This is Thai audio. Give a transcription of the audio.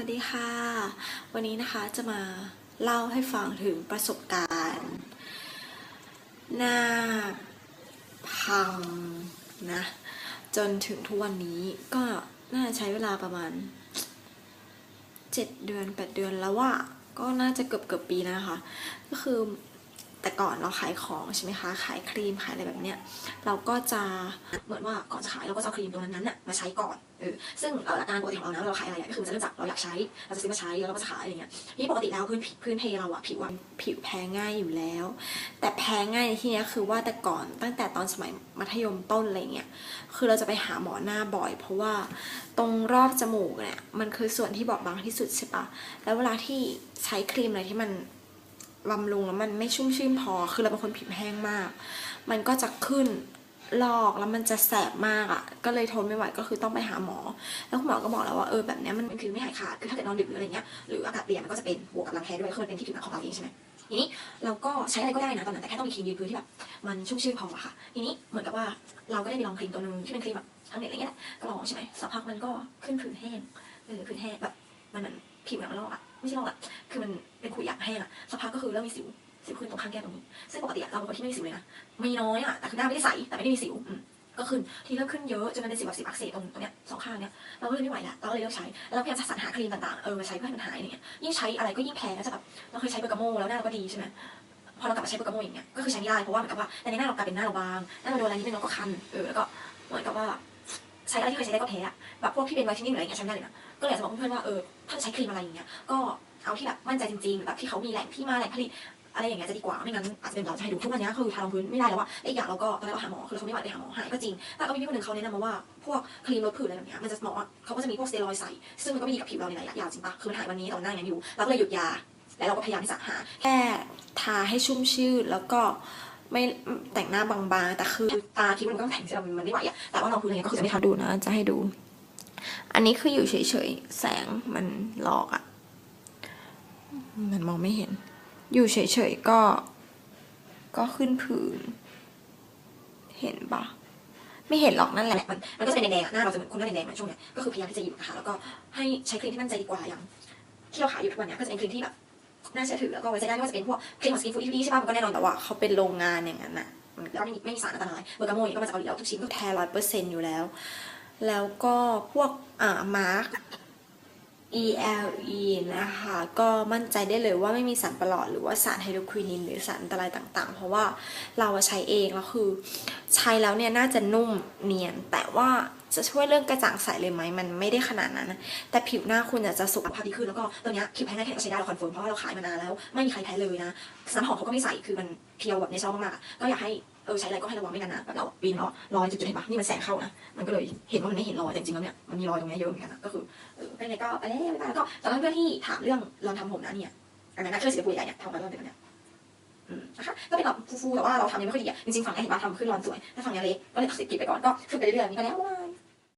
สวัสดีค่ะ วันนี้นะคะจะมาเล่าให้ฟังถึงประสบการณ์ หน้าพังนะ จนถึงทุกวันนี้ก็น่าจะใช้เวลาประมาณ 7 เดือน 8 เดือนแล้วว่าก็น่าจะเกือบเกือบปีนะคะ ก็คือ แต่ก่อนเราขายของใช่ไหมคะขายครีมขายอะไรแบบเนี้ยเราก็จะเหมือนว่าก่อนจะขายเราก็จะครีมตัวนั้นๆน่ะมาใช้ก่อนเออซึ่งอ่อหลักการปกติของเรานะเราขายอะไรก็คือมันจะเริ่มจากเราอยากใช้เราจะซื้อมาใช้แล้วเราก็จะขายอะไรเงี้ยทีนี้ปกติแล้วพื้นพื้นเพเราอะผิวผิวแพ้ง่ายอยู่แล้ว แต่แพ้ง่ายในที่เนี้ยคือว่าแต่ก่อนตั้งแต่ตอนสมัยมัธยมต้นอะไรเงี้ยคือเราจะไปหาหมอหน้าบ่อย เพราะว่าตรงรอบจมูกเนี่ยมันคือส่วนที่บอบบางที่สุดใช่ปะแล้วเวลาที่ใช้ครีมอะไรที่มัน บำรุงแล้วมันไม่ชุ่มชื่นพอ คือเราเป็นคนผิวแห้งมาก มันก็จะขึ้นลอกแล้วมันจะแสบมากอะ่ะ ก็เลยทนไม่ไหวก็คือต้องไปหาหมอ แล้วคุณหมอก็บอกแล้วว่าเออแบบเนี้ยมันคือไม่หายขาด คือถ้าเกิดนอนดึกหรืออะไรเงี้ย หรืออากาศเปลี่ยนมันก็จะเป็นบวกกับรังแคด้วยคือมันเป็นที่ผิวหนังของเราเองใช่ไหมทีนี้เราก็ใช้อะไรก็ได้นะตอนนั้นแต่แค่ต้องมีครีมยืนพื้นที่แบบมันชุ่มชื่นพออะค่ะ ทีนี้เหมือนกับว่าเราก็ได้ไปลองครีมตัวหนึงที่เป็นครีมแบบทางเน็ตอะไรเงี้ยแหละก็ลองใช่ไหมสักพักมันก็ขึ้นผื่นแห้งเออผื่นแห้งแบบมันเหมือนผิวหนังลอกอะไม่ใช่ลอกอะคือมันเป็นขุย แห้งอะสักพักก็คือเริ่มมีสิวสิวขึ้นตรงข้างแก้มตรงนี้ซึ่งปกติอะเราเป็นคนที่ไม่มีสิวเลยนะมีน้อยอะแต่คือหน้าไม่ได้ใสแต่ไม่ได้มีสิวก็ขึ้นทีเริ่มขึ้นเยอะจนมันเป็นสิวแบบสิวอักเสบตรงตรงเนี้ยสองข้างเนี้ยเราก็เลยไม่ไหวละเราก็เลยเลิกใช้แล้วเราพยายามจะสรรหาครีมต่างๆเออมาใช้เพื่อให้มันหายอะไรเงี้ยยิ่งใช้อะไรก็ยิ่งแพ้จะแบบเราเคยใช้เบอร์กาโมแล้วหน้าเราก็ดีใช่ไหมพอเรากลับมาใช้เบอร์กาโมอย่างเงี้ยก็คือใช้ไม่ได้เพราะว่าเหมือนกับว่าในหน้าเรากลายเป็นหน้าเราบางหน้าเราโดนอะไรนิดนึงเราก็คันเออแล้วก็เหมือนกับว่าใช้อะไรที่เคยใช้ได้ก็แพ้แบบพวกที่เป็นไวท์เทนนิ่งหรืออะไรเงี้ยใช้ไม่ได้เลยนะก็เลยจะบอกเพื่อนๆว่าเออถ้าใช้ครีมอะไรอย่างเงี้ยก็ เอาที่แบบมั่นใจจริงๆแบบที่เขามีแหล่งที่มาแหล่งผลิตอะไรอย่างเงี้ยจะดีกว่าไม่งั้นอาจจะเป็นเราจะให้ดูทุกวันนี้คือทารองพื้นไม่ได้แล้วว่าอีกอย่างเราก็ตอนแรกเราหาหมอคือเราไม่ไหวไปหาหมอหายก็จริง แต่ก็มีพี่คนหนึ่งเขาแนะนำมาว่าพวกครีมลดผื่นอะไรแบบเนี้ยมันจะหมอเขาก็จะมีพวกสเตียรอยใส่ซึ่งมันก็ไม่ดีกับผิวเราในระยะยาวจริงปะคือมันหายวันนี้ตอนหน้ายังอยู่เราก็เลยหยุดยา แล้วเราก็พยายามที่จะหาแค่ทาให้ชุ่มชื่นแล้วก็ไม่แต่งหน้าบางๆ แต่คือตาคิดว่ามันก็ต้องแต่งใช่ไมมันไม่ไหวอะแต่ว่าเราคืออะไรก็คือจะไม่ทำดูนะจะให้ดู อันนี้คืออยู่เฉยๆแสงมันหลอกอะ มันมองไม่เห็น อยู่เฉยๆก็ ก็ขึ้นผื่นเห็นปะไม่เห็นหรอกนั่นแหละมันมันก็จะเป็นแดงๆอะหน้าเราจะเหมือนคนหน้าแดงๆอะช่วงเนี้ยก็คือพยายามที่จะหยุดนะคะแล้วก็ให้ใช้ครีมที่มั่นใจดีกว่าอย่างที่เราขายอยู่ทุกวันเนี้ยก็จะเป็นครีมที่แบบน่าเชื่อถือแล้วก็ไว้ใจได้ไม่ว่าจะเป็นพวกครีมของสกินฟู้ดที่ดีใช่ป่ะมันก็แน่นอนแต่ว่าเขาเป็นโรงงานอย่างนั้นอะมันก็ไม่มีไม่มีสารอันตรายเบอร์กาโมยก็มาจากเกาหลีแล้วทุกชิ้นก็แท้ร้อยเปอร์เซ็นต์อยู่แล้ว แล้วก็พวกอ่ามาร์ก ELE นะคะ ก็มั่นใจได้เลยว่าไม่มีสารประหลอดหรือว่าสารไฮโดรควินินหรือสารอันตรายต่างๆ เพราะว่าเราใช้เองแล้วคือ ใช้แล้วเนี่ยน่าจะนุ่มเนียน แต่ว่าจะช่วยเรื่องกระจ่างใสเลยไหมมันไม่ได้ขนาดนั้น แต่ผิวหน้าคุณอะจะสุขภาพดีขึ้นแล้วก็ตัวเนี้ยผิวแพ้ง่ายแค่ไหนก็ใช้ได้เราคอนเฟิร์มเพราะว่าเราขายมานานแล้วไม่มีใครแพ้เลยนะน้ำหอมเขาก็ไม่ใส่คือมันเพียวแบบในซองมากๆก็อยากให้ เออใช้อะไรก็ให้ระวังไม่งั้นนะแบบเราปีนเนาะรอยจุดๆเห็นปะนี่มันแสงเข้านะมันก็เลยเห็นว่ามันไม่เห็นรอยแต่จริงๆแล้วเนี่ยมันมีรอยตรงนี้เยอะเหมือนกันนะก็คือเออเป็นไรก็อะไรไปแล้วก็สำหรับเพื่อนที่ถามเรื่องรอนทำผมนะเนี่ยอันนั้นนะเครื่องสีชมพูใหญ่เนี่ยทำมาเริ่มเป็นแบบเนี่ยนะคะก็เป็นแบบฟูๆแต่ว่าเราทำยังไม่ค่อยดีอะจริงๆฝั่งนี้เห็นว่าทำขึ้นรอนสวยแต่ฝั่งนี้เล็กก็เลยตัดสิบกิบไปก่อนก็ฝึกไปเรื่อยๆมีไปแล้วว่า